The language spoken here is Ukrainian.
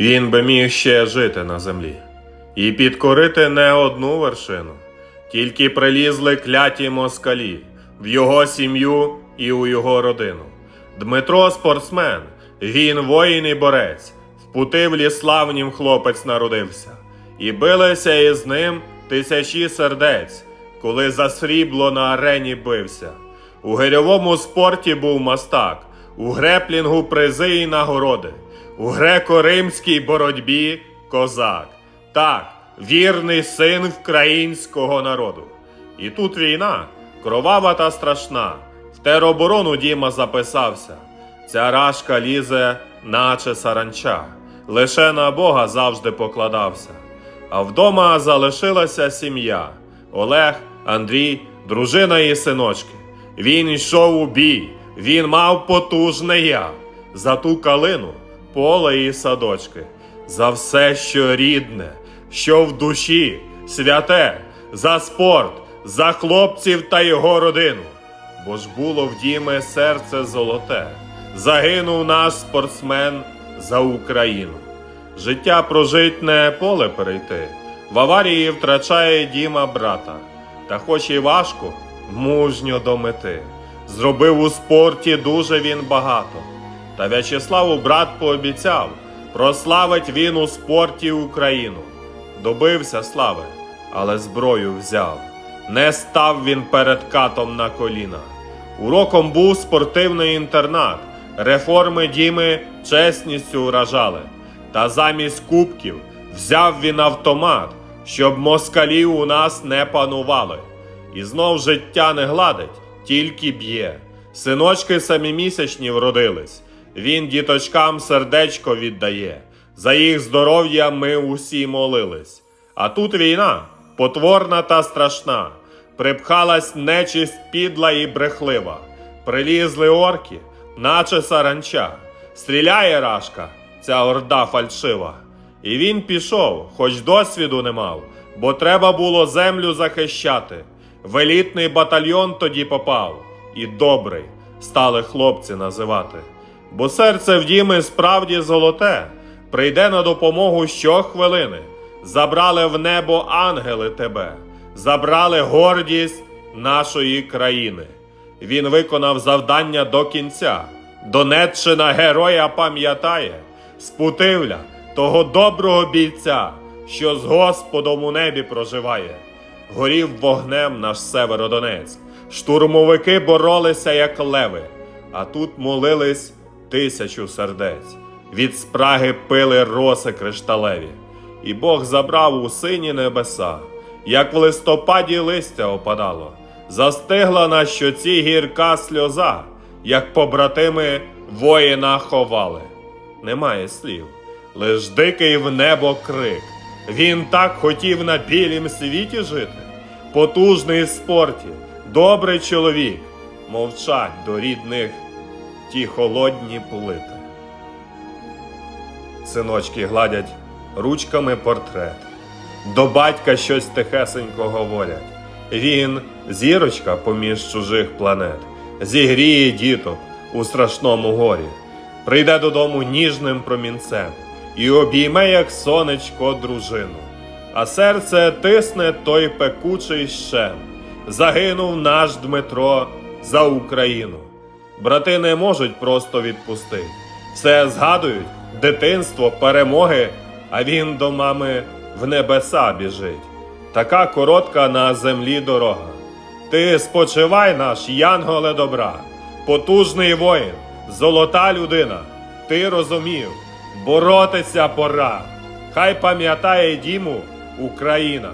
Він би міг ще жити на землі і підкорити не одну вершину, тільки прилізли кляті москалі в його сім'ю і у його родину. Дмитро спортсмен, він воїн і борець, в Путивлі славнім хлопець народився, і билися із ним тисячі сердець, коли за срібло на арені бився. У гирьовому спорті був мастак, у греплінгу призи і нагороди, у греко-римській боротьбі козак. Так, вірний син українського народу. І тут війна, кровава та страшна. В тероборону Діма записався. Ця рашка лізе, наче саранча, лише на Бога завжди покладався. А вдома залишилася сім'я Олег, Андрій, дружина і синочки. Він йшов у бій, він мав потужне я за ту калину, поле і садочки, за все, що рідне, що в душі, святе, за спорт, за хлопців та його родину. Бо ж було в Діме серце золоте, загинув наш спортсмен за Україну. Життя прожить не поле перейти, в аварії втрачає Діма брата, та хоч і важко, мужньо до мети. Зробив у спорті дуже він багато. Та В'ячеславу брат пообіцяв, прославить він у спорті Україну. Добився слави, але зброю взяв. Не став він перед катом на коліна. Уроком був спортивний інтернат. Реформи Діми чесністю вражали. Та замість кубків взяв він автомат, щоб москалі у нас не панували. І знов життя не гладить, тільки б'є. Синочки самі місячні вродились. Він діточкам сердечко віддає. За їх здоров'я ми усі молились. А тут війна, потворна та страшна. Припхалась нечисть підла і брехлива. Прилізли орки, наче саранча. Стріляє рашка, ця орда фальшива. І він пішов, хоч досвіду не мав, бо треба було землю захищати. В елітний батальйон тоді попав, і добрий стали хлопці називати. Бо серце в Діми справді золоте, прийде на допомогу щохвилини. Забрали в небо ангели тебе, забрали гордість нашої країни. Він виконав завдання до кінця. Донеччина героя пам'ятає, спутивля того доброго бійця, що з Господом у небі проживає. Горів вогнем наш Северодонецьк. Штурмовики боролися, як леви, а тут молились тисячу сердець. Від спраги пили роси кришталеві, і Бог забрав у сині небеса, як в листопаді листя опадало, застигла на щоці гірка сльоза, як побратими воїна ховали. Немає слів, лиш дикий в небо крик. Він так хотів на білім світі жити, потужний в спорті, добрий чоловік, мовчать до рідних ті холодні плити. Синочки гладять ручками портрет. До батька щось тихесенько говорять. Він зірочка поміж чужих планет, зігріє діток у страшному горі, прийде додому ніжним промінцем і обійме, як сонечко, дружину. А серце тисне той пекучий щем. Загинув наш Дмитро за Україну. Брати не можуть просто відпустити. Все згадують, дитинство, перемоги, а він до мами в небеса біжить. Така коротка на землі дорога. Ти спочивай наш, янголе добра, потужний воїн, золота людина. Ти розумів, боротися пора. Хай пам'ятає Діму Україна.